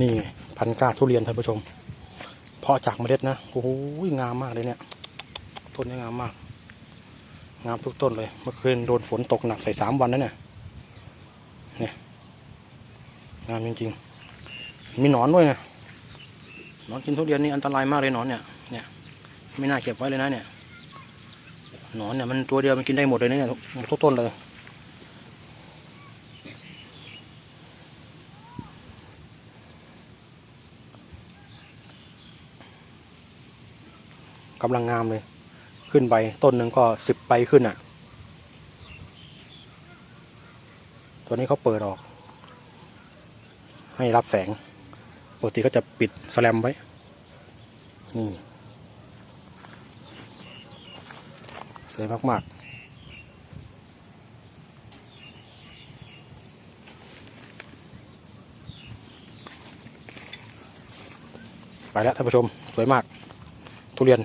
นี่พันกล้าทุเรียนท่านผู้ชม เพาะจากเมล็ดนะโอ้โหงามมากเลยเนี่ย ต้นนี้งามมาก งามทุกต้นเลย เมื่อคืนโดนฝนตกหนักใส่สามวันแล้วเนี่ยเนี่ยงามจริงๆ มีหนอนด้วยไงหนอนกินทุเรียนนี่อันตรายมากเลยหนอนเนี่ยเนี่ยไม่น่าเก็บไว้เลยนะเนี่ยหนอนเนี่ยมันตัวเดียวมันกินได้หมดเลยนะเนี่ยทุกต้นเลย กำลังงามเลย ขึ้นไปต้นหนึ่งก็สิบใบขึ้นอะ ตัวนี้เขาเปิดออก ให้รับแสงปกติก็จะปิดสแลมไว้ นี่สวยมากๆไปแล้วท่านผู้ชม สวยมาก ทุเรียน